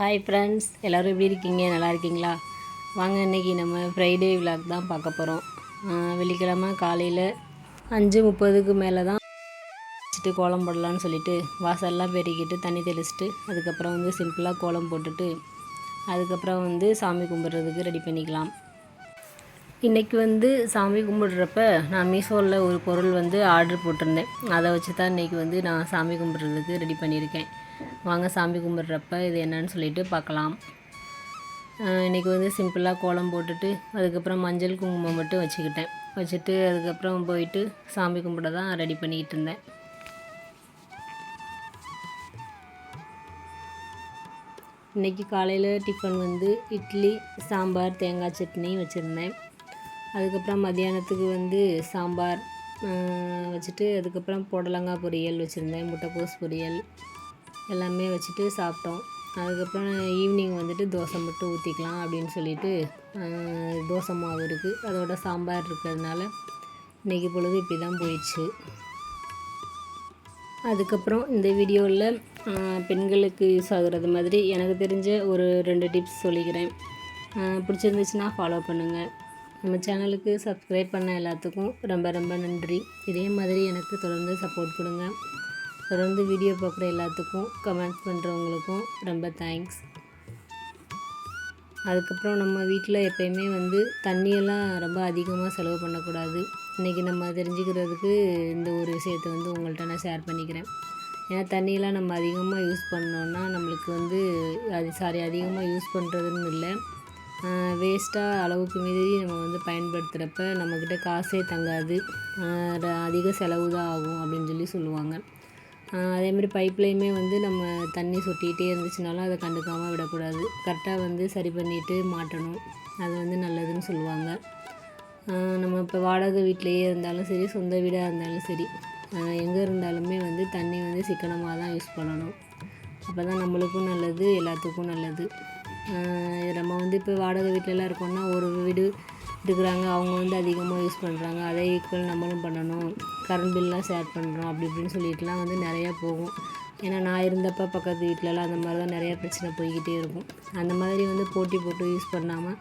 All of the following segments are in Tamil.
ஹாய் ஃப்ரெண்ட்ஸ் எல்லோரும் எப்படி இருக்கீங்க? நல்லா இருக்கீங்களா? வாங்க இன்றைக்கி நம்ம ஃப்ரைடே விலாக் தான் பார்க்க போகிறோம் வெள்ளிக்கிழமை காலையில் அஞ்சு முப்பதுக்கு மேலே தான் வச்சுட்டு கோலம் போடலான்னு சொல்லிட்டு வாசல்லாம் பெருக்கிட்டு தண்ணி தெளிச்சிட்டு அதுக்கப்புறம் வந்து சிம்பிளாக கோலம் போட்டுட்டு அதுக்கப்புறம் வந்து சாமி கும்பிட்றதுக்கு ரெடி பண்ணிக்கலாம். இன்றைக்கி வந்து சாமி கும்பிட்றப்ப நான் மீஷோவில் ஒரு பொருள் வந்து ஆர்டர் போட்டிருந்தேன். அதை வச்சு தான் இன்றைக்கி வந்து நான் சாமி கும்பிட்றதுக்கு ரெடி பண்ணியிருக்கேன். வாங்க சாமி கும்பிட்றப்ப இது என்னன்னு சொல்லிட்டு பார்க்கலாம். இன்றைக்கி வந்து சிம்பிளாக கோலம் போட்டுட்டு அதுக்கப்புறம் மஞ்சள் குங்குமம் மட்டும் வச்சுக்கிட்டேன். வச்சுட்டு அதுக்கப்புறம் போயிட்டு சாமி கும்பிட தான் ரெடி பண்ணிக்கிட்டு இருந்தேன். இன்றைக்கி காலையில் டிஃபன் வந்து இட்லி சாம்பார் தேங்காய் சட்னி வச்சுருந்தேன். அதுக்கப்புறம் மத்தியானத்துக்கு வந்து சாம்பார் வச்சுட்டு அதுக்கப்புறம் புடலங்காய் பொரியல் வச்சுருந்தேன் முட்டைக்கோஸ் பொரியல். எல்லாமே வச்சுட்டு சாப்பிட்டோம். அதுக்கப்புறம் ஈவினிங் வந்துட்டு தோசை மட்டும் ஊற்றிக்கலாம் அப்படின்னு சொல்லிட்டு தோசை மாவு இருக்குது அதோட சாம்பார் இருக்கிறதுனால இன்றைக்கி பொழுது இப்படி தான் போயிடுச்சு. அதுக்கப்புறம் இந்த வீடியோவில் பெண்களுக்கு யூஸ் ஆகுறது மாதிரி எனக்கு தெரிஞ்ச ஒரு ரெண்டு டிப்ஸ் சொல்லிக்கிறேன். பிடிச்சிருந்துச்சுன்னா ஃபாலோ பண்ணுங்கள் நம்ம சேனலுக்கு சப்ஸ்கிரைப் பண்ண எல்லாத்துக்கும் ரொம்ப ரொம்ப நன்றி. இதே மாதிரி எனக்கு தொடர்ந்து சப்போர்ட் கொடுங்க. தொடர்ந்து வீடியோ பார்க்குற எல்லாத்துக்கும் கமெண்ட்ஸ் பண்ணுறவங்களுக்கும் ரொம்ப தேங்க்ஸ் அதுக்கப்புறம் நம்ம வீட்டில் எப்பயுமே வந்து தண்ணியெல்லாம் ரொம்ப அதிகமாக செலவு பண்ணக்கூடாது. இன்றைக்கி நம்ம தெரிஞ்சுக்கிறதுக்கு இந்த ஒரு விஷயத்தை வந்து உங்கள்கிட்ட நான் ஷேர் பண்ணிக்கிறேன். ஏன்னா தண்ணியெல்லாம் நம்ம அதிகமாக யூஸ் பண்ணோன்னா நம்மளுக்கு வந்து அது சாரி அதிகமாக யூஸ் பண்ணுறதுன்னு இல்லை. வேஸ்ட்டாக அளவுக்கு மீறி நம்ம வந்து பயன்படுத்துகிறப்ப நம்மக்கிட்ட காசே தங்காது. அதிக செலவு தான் ஆகும் அப்படின்னு சொல்லி சொல்லுவாங்க. அதேமாதிரி அதே மாதிரி பைப்லேயுமே வந்து நம்ம தண்ணி சொட்டிகிட்டே இருந்துச்சுனாலும் அதை கண்டுக்காமல் விடக்கூடாது. கரெக்டாக வந்து சரி பண்ணிவிட்டு மாட்டணும். அது வந்து நல்லதுன்னு சொல்லுவாங்க. நம்ம இப்போ வாடகை வீட்டிலையே இருந்தாலும் சரி சொந்த வீடாக இருந்தாலும் சரி எங்கே இருந்தாலுமே வந்து தண்ணி வந்து சிக்கனமாக தான் யூஸ் பண்ணணும். அப்போ தான் நம்மளுக்கும் நல்லது எல்லாத்துக்கும் நல்லது. நம்ம வந்து இப்போ வாடகை வீட்டிலலாம் இருக்கோம்னா ஒரு வீடு இருக்கிறாங்க அவங்க வந்து அதிகமாக யூஸ் பண்ணுறாங்க அதே ஈக்குவல் நம்மளும் பண்ணணும். கரண்ட் பில்லாம் ஷேர் பண்ணுறோம் அப்படி இப்படின்னு சொல்லிட்டுலாம் வந்து நிறையா போகும். ஏன்னா நான் இருந்தப்போ பக்கத்து வீட்டிலலாம் அந்த மாதிரி தான் நிறையா பிரச்சனை போய்கிட்டே இருக்கும். அந்த மாதிரி வந்து போட்டி போட்டு யூஸ் பண்ணாமல்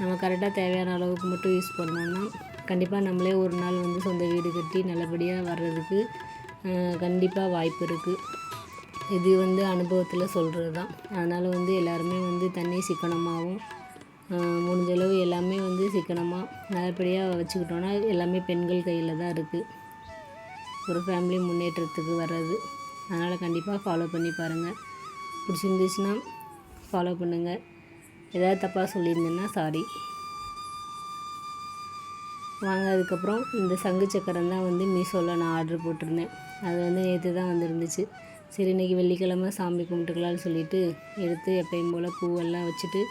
நம்ம கரெக்டாக தேவையான அளவுக்கு மட்டும் யூஸ் பண்ணோம்னா கண்டிப்பாக நம்மளே ஒரு நாள் வந்து சொந்த வீடு கட்டி நல்லபடியாக வர்றதுக்கு கண்டிப்பாக வாய்ப்பு இருக்குது இது வந்து அனுபவத்தில் சொல்கிறது தான் அதனால் வந்து எல்லாருமே வந்து தண்ணி சிக்கனமாகவும் முடிஞ்சளவு எல்லாமே வந்து சிக்கனமாக நல்லபடியாக வச்சுக்கிட்டோன்னா எல்லாமே பெண்கள் கையில் தான் இருக்குது ஒரு ஃபேமிலி முன்னேற்றத்துக்கு வர்றது. அதனால் கண்டிப்பாக ஃபாலோ பண்ணி பாருங்கள் பிடிச்சிருந்துச்சுன்னா ஃபாலோ பண்ணுங்கள் ஏதாவது தப்பாக சொல்லியிருந்தேன்னா சாரி வாங்க அதுக்கப்புறம் இந்த சங்கு சக்கரம் தான் வந்து மீஷோவில் நான் ஆர்டர் போட்டிருந்தேன். அது வந்து நேற்று தான் வந்துருந்துச்சு. சரி இன்றைக்கி வெள்ளிக்கிழமை சாமி கும்பிட்டுக்கலாம்னு சொல்லிவிட்டு எடுத்து எப்பயும் போல் பூவெல்லாம் வச்சுட்டு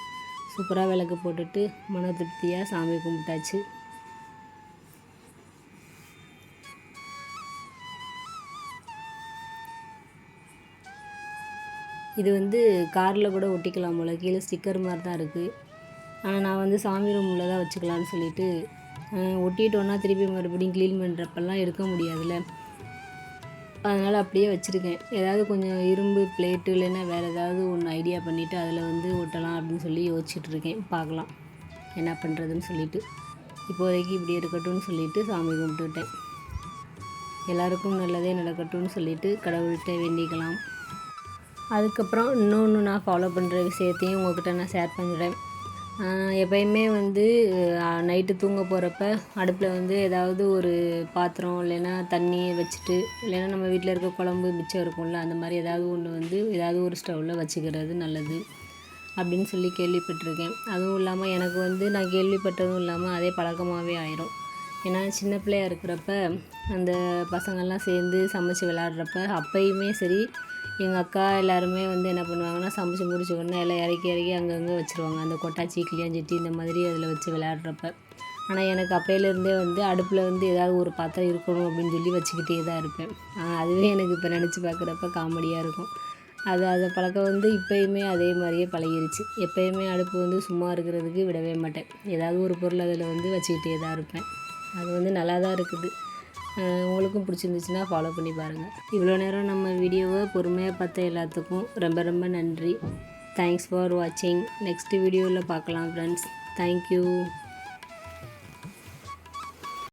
சூப்பராக விளக்கு போட்டுட்டு மன திருப்தியாக சாமி கும்பிட்டாச்சு. இது வந்து காரில் கூட ஒட்டிக்கலாம் போல் கீழே ஸ்டிக்கர் மாதிரி தான் இருக்குது ஆனால் நான் வந்து சாமி ரூமில் தான் வச்சுக்கலான்னு சொல்லிட்டு ஒட்டிட்டோன்னா திருப்பி மறுபடியும் க்ளீன் பண்ணுறப்பெல்லாம் எடுக்க முடியாதுல்ல. அதனால் அப்படியே வச்சுருக்கேன். ஏதாவது கொஞ்சம் இரும்பு பிளேட்டு இல்லைன்னா வேறு ஏதாவது ஒன்று ஐடியா பண்ணிவிட்டு அதில் வந்து ஒட்டலாம் அப்படின்னு சொல்லி யோசிச்சுட்ருக்கேன் பார்க்கலாம். என்ன பண்ணுறதுன்னு சொல்லிட்டு. இப்போதைக்கு இப்படி இருக்கட்டும்னு சொல்லிட்டு சாமி கும்பிட்டுட்டேன் எல்லாருக்கும் நல்லதே நடக்கட்டும்னு சொல்லிட்டு கடவுள்கிட்ட வேண்டிக்கலாம். அதுக்கப்புறம் இன்னொன்று நான் ஃபாலோ பண்ணுற விஷயத்தையும் உங்கள்கிட்ட நான் ஷேர் பண்ணுறேன் எப்பயுமே வந்து நைட்டு தூங்க போகிறப்ப அடுப்பில் வந்து ஏதாவது ஒரு பாத்திரம் இல்லைன்னா தண்ணி வச்சுட்டு இல்லைன்னா நம்ம வீட்டில் இருக்க குழம்பு மிச்சம் இருக்கும்ல அந்த மாதிரி ஏதாவது ஒன்று வந்து ஏதாவது ஒரு ஸ்டவ்வில் வச்சுக்கிறது நல்லது அப்படின்னு சொல்லி கேள்விப்பட்டிருக்கேன். அதுவும் இல்லாமல் எனக்கு வந்து நான் கேள்விப்பட்டதும் இல்லாமல் அதே பழக்கமாகவே ஆயிரும். ஏன்னா சின்ன பிள்ளையா இருக்கிறப்ப அந்த பசங்கள்லாம் சேர்ந்து சமைச்சு விளாட்றப்ப அப்பயுமே சரி எங்கள் அக்கா எல்லாருமே வந்து என்ன பண்ணுவாங்கன்னா சமைச்சு முடிச்ச உடனே எல்லாம் இறக்கி இறக்கி அங்கங்கே வச்சுருவாங்க. அந்த கொட்டாச்சி கிளியாஞ்சட்டி இந்த மாதிரி அதில் வச்சு விளையாடுறப்ப. ஆனால் எனக்கு அப்பையிலேருந்தே வந்து அடுப்பில் வந்து ஏதாவது ஒரு பாத்திரம் இருக்கணும் அப்படின்னு சொல்லி வச்சுக்கிட்டே தான் இருப்பேன். அதுவே எனக்கு இப்போ நினச்சி பார்க்குறப்ப காமெடியாக இருக்கும். அது அந்த பழக்கம் வந்து இப்போயுமே அதே மாதிரியே பழகிருச்சு. எப்போயுமே அடுப்பு வந்து சும்மா இருக்கிறதுக்கு விடவே மாட்டேன். ஏதாவது ஒரு பொருள் அதில் வந்து வச்சுக்கிட்டே தான் இருப்பேன். அது வந்து நல்லா தான் இருக்குது. உங்களுக்கும் பிடிச்சிருந்துச்சுன்னா ஃபாலோ பண்ணி பாருங்கள் இவ்வளோ நேரம் நம்ம வீடியோவை பொறுமையாக பார்த்த எல்லாத்துக்கும் ரொம்ப ரொம்ப நன்றி. தேங்க்ஸ் ஃபார் வாட்சிங் நெக்ஸ்ட் வீடியோவில் பார்க்கலாம் ஃப்ரெண்ட்ஸ் தேங்க்யூ